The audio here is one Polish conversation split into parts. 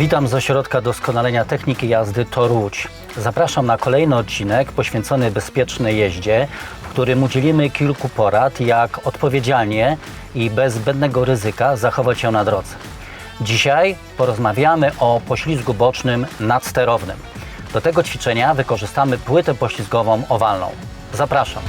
Witam z Ośrodka Doskonalenia Techniki Jazdy Tor Łódź. Zapraszam na kolejny odcinek poświęcony bezpiecznej jeździe, w którym udzielimy kilku porad, jak odpowiedzialnie i bez zbędnego ryzyka zachować się na drodze. Dzisiaj porozmawiamy o poślizgu bocznym nadsterownym. Do tego ćwiczenia wykorzystamy płytę poślizgową owalną. Zapraszam.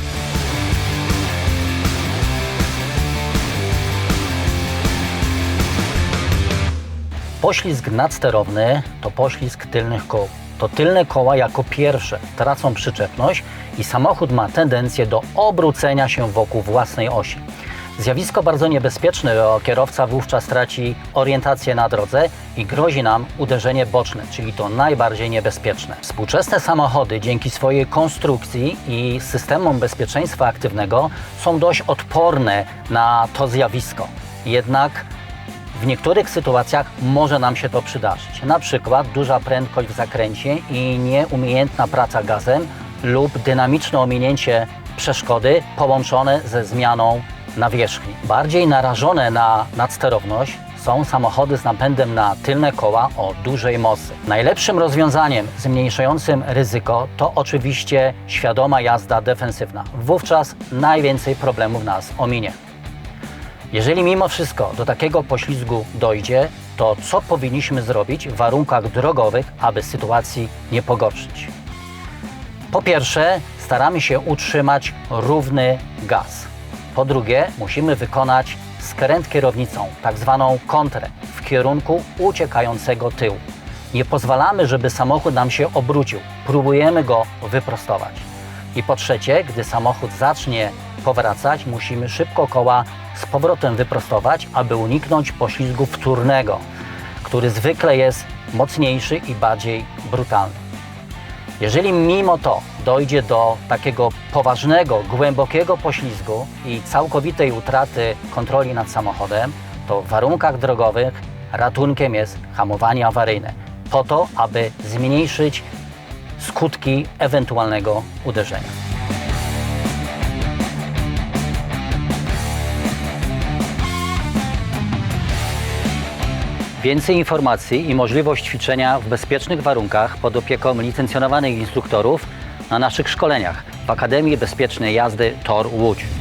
Poślizg nadsterowny to poślizg tylnych kół. To tylne koła jako pierwsze tracą przyczepność i samochód ma tendencję do obrócenia się wokół własnej osi. Zjawisko bardzo niebezpieczne, bo kierowca wówczas traci orientację na drodze i grozi nam uderzenie boczne, czyli to najbardziej niebezpieczne. Współczesne samochody dzięki swojej konstrukcji i systemom bezpieczeństwa aktywnego są dość odporne na to zjawisko. Jednak w niektórych sytuacjach może nam się to przydarzyć. Na przykład duża prędkość w zakręcie i nieumiejętna praca gazem lub dynamiczne ominięcie przeszkody połączone ze zmianą nawierzchni. Bardziej narażone na nadsterowność są samochody z napędem na tylne koła o dużej mocy. Najlepszym rozwiązaniem zmniejszającym ryzyko to oczywiście świadoma jazda defensywna. Wówczas najwięcej problemów nas ominie. Jeżeli mimo wszystko do takiego poślizgu dojdzie, to co powinniśmy zrobić w warunkach drogowych, aby sytuacji nie pogorszyć? Po pierwsze, staramy się utrzymać równy gaz. Po drugie, musimy wykonać skręt kierownicą, tak zwaną kontrę, w kierunku uciekającego tyłu. Nie pozwalamy, żeby samochód nam się obrócił. Próbujemy go wyprostować. I po trzecie, gdy samochód zacznie powracać, musimy szybko koła z powrotem wyprostować, aby uniknąć poślizgu wtórnego, który zwykle jest mocniejszy i bardziej brutalny. Jeżeli mimo to dojdzie do takiego poważnego, głębokiego poślizgu i całkowitej utraty kontroli nad samochodem, to w warunkach drogowych ratunkiem jest hamowanie awaryjne, po to, aby zmniejszyć skutki ewentualnego uderzenia. Więcej informacji i możliwość ćwiczenia w bezpiecznych warunkach pod opieką licencjonowanych instruktorów na naszych szkoleniach w Akademii Bezpiecznej Jazdy Tor Łódź.